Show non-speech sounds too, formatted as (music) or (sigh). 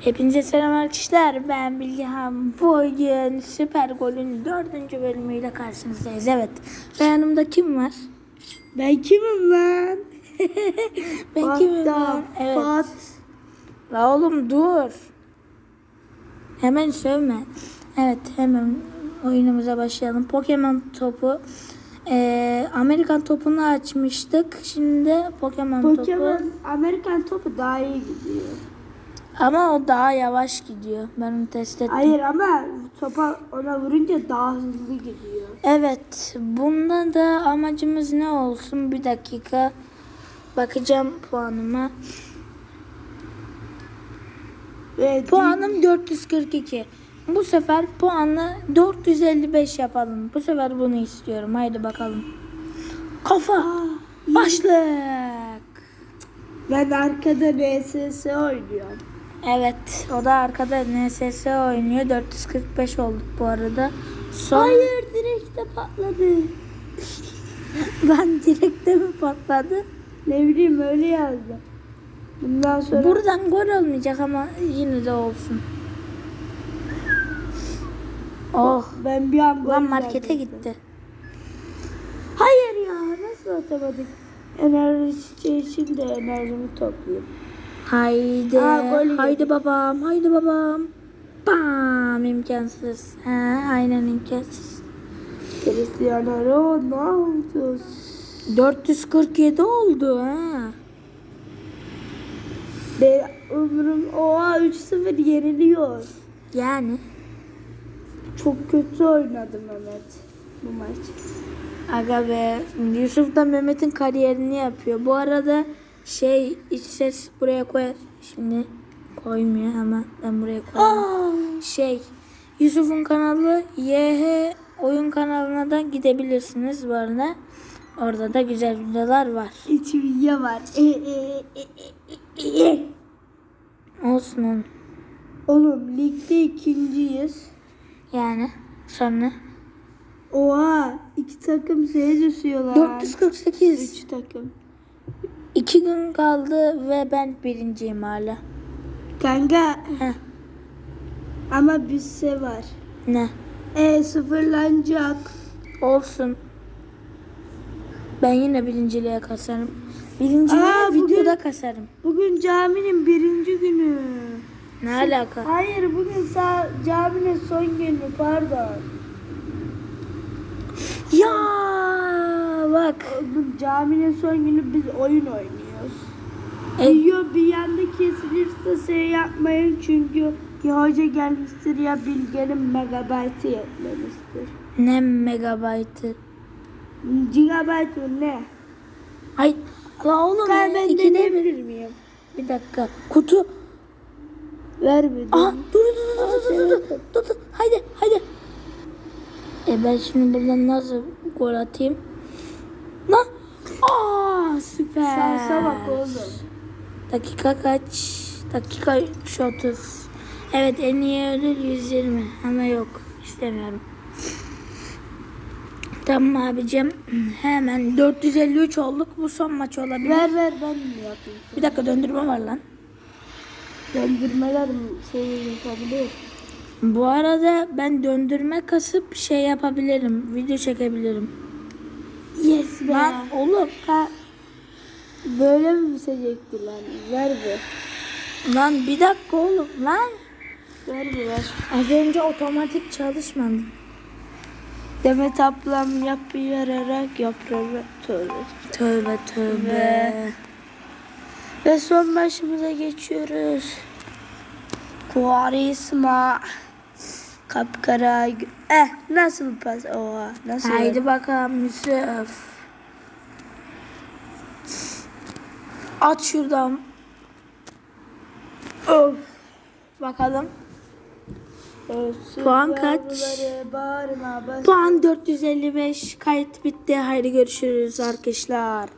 Hepinize selam arkadaşlar. Ben Bilgehan. Bugün Süper Gol'ün dördüncü bölümüyle karşınızdayız. Evet. Ve yanımda kim var? Ben kimim lan? (laughs) Ben kimim lan? Evet. Pat. La oğlum dur. Hemen sövme. Evet hemen oyunumuza başlayalım. Pokemon topu. Ee, Amerikan topunu açmıştık. Şimdi de Pokemon, topu. Pokemon Amerikan topu daha iyi gidiyor. Ama o daha yavaş gidiyor. Ben onu test ettim. Hayır ama topa ona vurunca daha hızlı gidiyor. Evet, bunda da amacımız ne olsun? Bir dakika bakacağım puanıma. Ve Puanım 442. Bu sefer puanı 455 yapalım. Bu sefer bunu istiyorum. Haydi bakalım. Kafa. Aa, Başlık. ben arkada NSS oynuyorum. Evet, o da arkada NSS oynuyor. 445 olduk bu arada. Son... Hayır direkte patladı. (laughs) Lan direkte mi patladı? Ne bileyim öyle yazdı. Bundan sonra Buradan gol olmayacak ama yine de olsun. Oh. ben bir an Lan markete gitti. Hayır ya nasıl atamadık? Enerji için de enerjimi toplayayım. Haydi. Aa, haydi babam. Haydi babam. Bam imkansız. Ha, aynen imkansız. Cristiano Ronaldo. 447 oldu ha. Be ömrüm oha 3-0 yeniliyor. Yani. Çok kötü oynadı Mehmet bu maç. Aga be. Yusuf da Mehmet'in kariyerini yapıyor. Bu arada şey iç ses buraya koyar. Şimdi koymuyor ama ben buraya koyarım. Şey Yusuf'un kanalı YH oyun kanalına da gidebilirsiniz bu arada. Orada da güzel videolar var. İç video var. E, e, e, e, e, e. Olsun onun. Oğlum ligde ikinciyiz. Yani sonra Oha iki takım seni düşüyorlar. 448 Üç takım. 2 gün kaldı ve ben birinciyim hala. Kanka Heh, ama bizse var. ne? E sıfırlanacak. Olsun. Ben yine birinciliğe kasarım. Birinciliğe Aa, bugün- videoda kasarım. Bugün caminin birinci günü. Ne alaka? Hayır bugün sağ caminin son günü pardon. Ya bak. Caminin son günü biz oyun oynuyoruz. E, Video bir yanda kesilirse şey yapmayın çünkü ya hoca gelmiştir ya bilgenin megabaytı yetmemiştir. ne megabaytı? Gigabayt mı ne? Ay la oğlum Ben, ben bir. deneyebilir miyim? Bir dakika. Kutu. Ver bir Aha dur dur dur dur dur dur dur dur. Haydi haydi. E ben şimdi buradan nasıl gol atayım? Lan. Aa süper. Şansa bak oğlum. Dakika kaç? Dakika 3.30. Evet en iyi ödül 120 ama yok istemiyorum. Tamam abicim. Hemen 453 olduk. Bu son maç olabilir. Ver ver ben yapayım? Bir dakika döndürme var lan. Döndürmeler şey yapabilir. Bu arada ben döndürme kasıp şey yapabilirim. Video çekebilirim. Yes be. Lan oğlum. Ha, böyle mi bitecekti lan? Ver be. Lan bir dakika oğlum lan. Ver be ver. Az önce otomatik çalışmadı. Demet ablam yapıyarak yaprağı tövbe. Tövbe tövbe. Ve son başımıza geçiyoruz. Kuarisma. Kapkara. Eh nasıl pas? Oha nasıl? Haydi bakalım Yusuf. At şuradan. Of. Bakalım. Ölsün Puan kaç? Bağırma. Puan 455. Kayıt bitti. Haydi görüşürüz arkadaşlar.